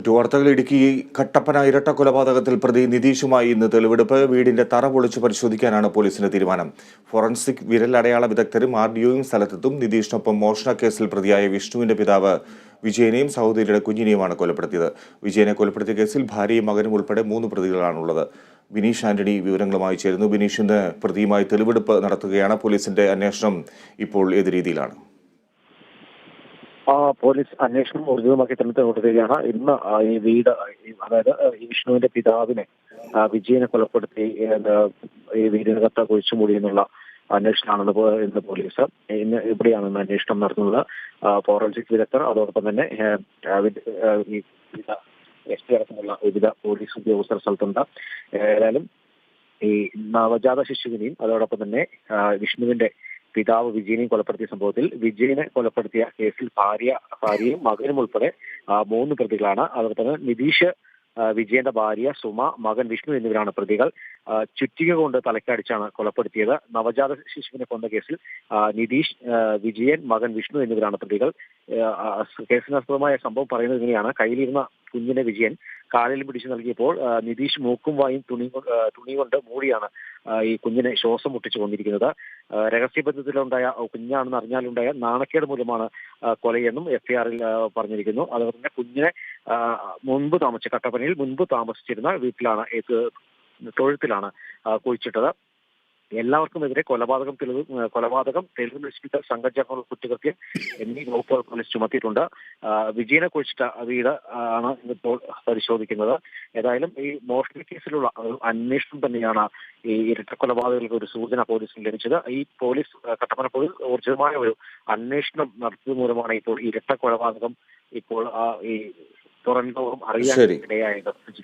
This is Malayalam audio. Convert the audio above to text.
മറ്റു വാർത്തകൾ ഇടുക്കി കട്ടപ്പന ഇരട്ട കൊലപാതകത്തിൽ പ്രതി നിതീഷുമായി ഇന്ന് തെളിവെടുപ്പ്. വീടിന്റെ തറ പൊളിച്ച് പരിശോധിക്കാനാണ് പോലീസിന്റെ തീരുമാനം. ഫോറൻസിക് വിരലടയാള വിദഗ്ധരും ആർ ഡിഒയും സ്ഥലത്തെത്തും. നിതീഷിനൊപ്പം മോഷണ കേസിൽ പ്രതിയായ വിഷ്ണുവിന്റെ പിതാവ് വിജയനെയും സഹോദരിയുടെ കുഞ്ഞിനെയുമാണ് കൊലപ്പെടുത്തിയത്. വിജയനെ കൊലപ്പെടുത്തിയ കേസിൽ ഭാര്യയും മകനും ഉൾപ്പെടെ മൂന്ന് പ്രതികളാണുള്ളത്. ബിനീഷ് ആന്റണി വിവരങ്ങളുമായി ചേരുന്നു. ബിനീഷിന്റെ പ്രതിയുമായി തെളിവെടുപ്പ് നടത്തുകയാണ്. പോലീസിന്റെ അന്വേഷണം ഇപ്പോൾ ഏത് രീതിയിലാണ്. പോലീസ് അന്വേഷണം ഊർജിതമാക്കി തന്നെ തുടരുകയാണ് ഇന്ന് ഈ വീട് അതായത് ഈ വിഷ്ണുവിന്റെ പിതാവിനെ വിജയനെ കൊലപ്പെടുത്തി ഈ വീടിനകത്ത് കുഴിച്ചു മൂടി എന്നുള്ള അന്വേഷണമാണെന്ന് ഇന്ന് പോലീസ് ഇന്ന് ഇവിടെയാണ് ഇന്ന് അന്വേഷണം നടത്തുന്നത്. ആ, ഫോറൻസിക് വിദഗ്ധർ അതോടൊപ്പം തന്നെ ആ, ആ, അടക്കമുള്ള വിവിധ പോലീസ് ഉദ്യോഗസ്ഥർ സ്ഥലത്തുണ്ട്. ഏതായാലും ഈ നവജാത ശിശുവിനെയും അതോടൊപ്പം തന്നെ വിഷ്ണുവിന്റെ പിതാവ് വിജയനെയും കൊലപ്പെടുത്തിയ സംഭവത്തിൽ വിജയനെ കൊലപ്പെടുത്തിയ കേസിൽ ഭാര്യ ഭാര്യയും മകനും ഉൾപ്പെടെ മൂന്ന് പ്രതികളാണ്. അതുപോലെ തന്നെ നിതീഷ് വിജയന്റെ ഭാര്യ സുമ മകൻ വിഷ്ണു എന്നിവരാണ് പ്രതികൾ. ചുറ്റിക കൊണ്ട് തലക്കടിച്ചാണ് കൊലപ്പെടുത്തിയത്. നവജാത ശിശുവിനെ കൊന്ന കേസിൽ നിതീഷ് വിജയൻ മകൻ വിഷ്ണു എന്നിവരാണ് പ്രതികൾ. കേസിനാസ്പദമായ സംഭവം പറയുന്നത് ഇങ്ങനെയാണ്. കയ്യിലിരുന്ന കുഞ്ഞിനെ വിജയൻ കാലിൽ പിടിച്ചു നൽകിയപ്പോൾ നിതീഷ് മൂക്കും വായും തുണി തുണി കൊണ്ട് മൂടിയാണ് ഈ കുഞ്ഞിനെ ശ്വാസം മുട്ടിച്ചു കൊണ്ടിരിക്കുന്നത് രഹസ്യബന്ധത്തിലുണ്ടായ കുഞ്ഞാണെന്ന് അറിഞ്ഞാലുണ്ടായ നാണക്കേട് മൂലമാണ് കൊലയെന്നും എഫ്ഐആറിൽ പറഞ്ഞിരിക്കുന്നു. അതുപോലെ തന്നെ കുഞ്ഞിനെ മുൻപ് താമസിച്ച കട്ടപ്പനയിൽ മുൻപ് താമസിച്ചിരുന്ന വീട്ടിലാണ് തൊഴുത്തിലാണ് കുഴിച്ചിട്ടത്. എല്ലാവർക്കുമെതിരെ കൊലപാതകം തെളിവ് കൊലപാതകം തെളിവ് നശിപ്പിച്ച സംഘചേർന്നുള്ള കുറ്റകൃത്യം എന്നീ വകുപ്പുകൾ പോലീസ് ചുമത്തിയിട്ടുണ്ട്. വിജയനെ കുറിച്ചിട്ട വീട് ആണ് ഇപ്പോൾ പരിശോധിക്കുന്നത്. ഏതായാലും ഈ മോഷണ കേസിലുള്ള അന്വേഷണം തന്നെയാണ് ഈ ഇരട്ട കൊലപാതകങ്ങൾക്ക് ഒരു സൂചന പോലീസിന് ലഭിച്ചത്. ഈ പോലീസ് കട്ടപ്പന പോലീസ് ഊർജിതമായ ഒരു അന്വേഷണം നടത്തിയത് മൂലമാണ് ഇപ്പോൾ ഇരട്ട കൊലപാതകം ഇപ്പോൾ ഈ തുറന്നോറും അറിയാൻ. ഇടയായത്.